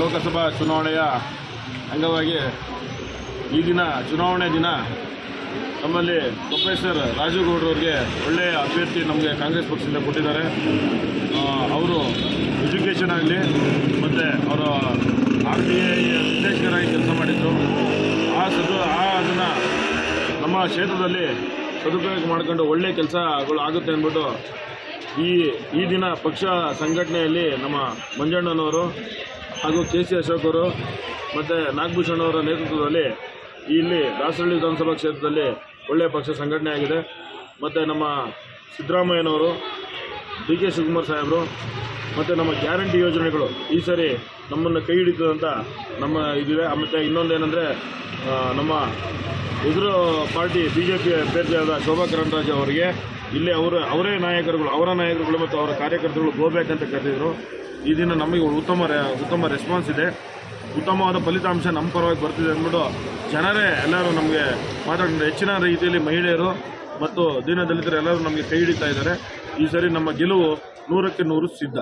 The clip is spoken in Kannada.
ಲೋಕಸಭಾ ಚುನಾವಣೆಯ ಅಂಗವಾಗಿ ಈ ದಿನ, ಚುನಾವಣೆ ದಿನ, ನಮ್ಮಲ್ಲಿ ಪ್ರೊಫೆಸರ್ ರಾಜು ಗೌಡ್ರವ್ರಿಗೆ ಒಳ್ಳೆಯ ಅಭ್ಯರ್ಥಿ ನಮಗೆ ಕಾಂಗ್ರೆಸ್ ಪಕ್ಷದಿಂದ ಕೊಟ್ಟಿದ್ದಾರೆ. ಅವರು ಎಜುಕೇಷನ್ ಆಗಲಿ ಮತ್ತು ಅವರು ಆರ್ ಬಿ ಐ ನಿರ್ದೇಶಕರಾಗಿ ಕೆಲಸ ಮಾಡಿದ್ರು. ಆ ಸದು, ಆ ಅದನ್ನು ನಮ್ಮ ಕ್ಷೇತ್ರದಲ್ಲಿ ಸದುಪಯೋಗ ಮಾಡ್ಕೊಂಡು ಒಳ್ಳೆಯ ಕೆಲಸಗಳು ಆಗುತ್ತೆ ಅಂದ್ಬಿಟ್ಟು ಈ ಈ ದಿನ ಪಕ್ಷ ಸಂಘಟನೆಯಲ್ಲಿ ನಮ್ಮ ಮಂಜಣ್ಣನವರು ಹಾಗೂ ಕೆ ಸಿ ಅಶೋಕ್ ಅವರು ಮತ್ತು ನಾಗಭೂಷಣ್ ಅವರ ನೇತೃತ್ವದಲ್ಲಿ ಇಲ್ಲಿ ದಾಸರಳ್ಳಿ ವಿಧಾನಸಭಾ ಕ್ಷೇತ್ರದಲ್ಲಿ ಒಳ್ಳೆಯ ಪಕ್ಷ ಸಂಘಟನೆ ಆಗಿದೆ. ಮತ್ತು ನಮ್ಮ ಸಿದ್ದರಾಮಯ್ಯನವರು, ಡಿ ಕೆ ಶಿವಕುಮಾರ್ ಸಾಹೇಬರು, ಮತ್ತು ನಮ್ಮ ಗ್ಯಾರಂಟಿ ಯೋಜನೆಗಳು ಈ ಸರಿ ನಮ್ಮನ್ನು ಕೈ ಹಿಡಿತದಂಥ ಅಂತ ನಮ್ಮ ಇದಿದೆ ಮತ್ತು ಇನ್ನೊಂದೇನೆಂದರೆ ನಮ್ಮ ಎದುರು ಪಾರ್ಟಿ ಬಿ ಜೆ ಪಿ ಅಭ್ಯರ್ಥಿಯಾದ ಶೋಭಾ ಕರಂದ್ರಾಜೆ ಅವರಿಗೆ, ಇಲ್ಲಿ ಅವರ, ಅವರೇ ನಾಯಕರುಗಳು, ಅವರ ನಾಯಕರುಗಳು ಮತ್ತು ಅವರ ಕಾರ್ಯಕರ್ತರುಗಳು ಗೋಬ್ಯಾಕ್ ಅಂತ ಈ ದಿನ ನಮಗೆ ಉತ್ತಮ ಉತ್ತಮ ರೆಸ್ಪಾನ್ಸ್ ಇದೆ. ಉತ್ತಮವಾದ ಫಲಿತಾಂಶ ನಮ್ಮ ಪರವಾಗಿ ಬರ್ತಿದೆ ಅಂದ್ಬಿಟ್ಟು ಜನರೇ ಎಲ್ಲರೂ ನಮಗೆ ಮಾತಾಡಿದ್ರು ಹೆಚ್ಚಿನ ರೀತಿಯಲ್ಲಿ ಮಹಿಳೆಯರು ಮತ್ತು ದೀನದಲಿತರು ಎಲ್ಲರೂ ನಮಗೆ ಕೈ ಹಿಡಿತಾ ಇದ್ದಾರೆ. ಈ ಸರಿ ನಮ್ಮ ಗೆಲುವು ನೂರಕ್ಕೆ ನೂರು ಸಿದ್ಧ.